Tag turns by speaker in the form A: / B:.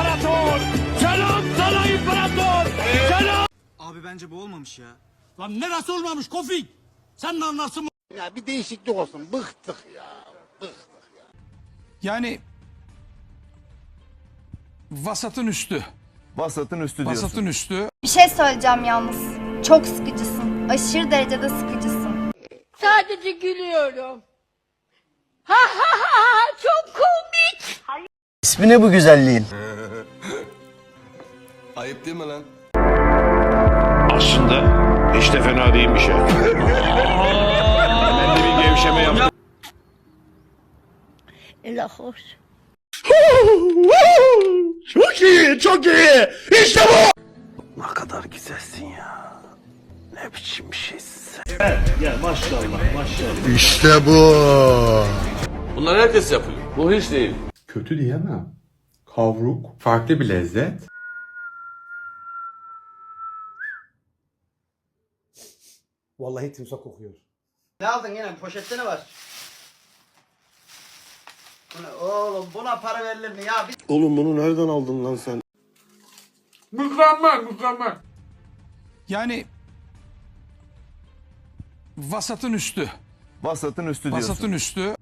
A: imparator. Selam sana imparator. Selam.
B: Abi bence bu olmamış ya.
A: Lan neresi olmamış Kofik? Sen ne anlarsın
C: Ya bir değişiklik olsun. Bıktık ya.
D: Yani vasatın üstü.
E: Vasatın üstü diyorsun.
D: Vasatın üstü.
F: Bir şey söyleyeceğim yalnız. Çok sıkıcısın. Aşırı derecede sıkıcısın.
G: Sadece gülüyorum. Ha ha ha ha çok komik.
H: İsmi ne bu güzelliğin?
E: Ayıp değil mi lan?
I: Aslında hiç de fena değilmiş ha. ben de bir gevşeme yaptım.
G: Ela hoş.
I: Çok iyi, çok iyi. İşte bu.
H: Ne kadar güzelsin ya. Ne biçim bir şeysin
C: İşte bu.
I: Bunlar herkes yapıyor. Bu hiç değil.
J: Kötü diyemem. Kavruk, farklı bir lezzet.
B: Vallahi timsah kokuyor.
H: Ne aldın yine? Poşette ne var? Oğlum buna para verilir mi ya? Bir...
C: Oğlum bunu nereden aldın lan sen?
D: Yani vasatın üstü.
E: Vasatın üstü diyorsun.
D: Vasatın üstü.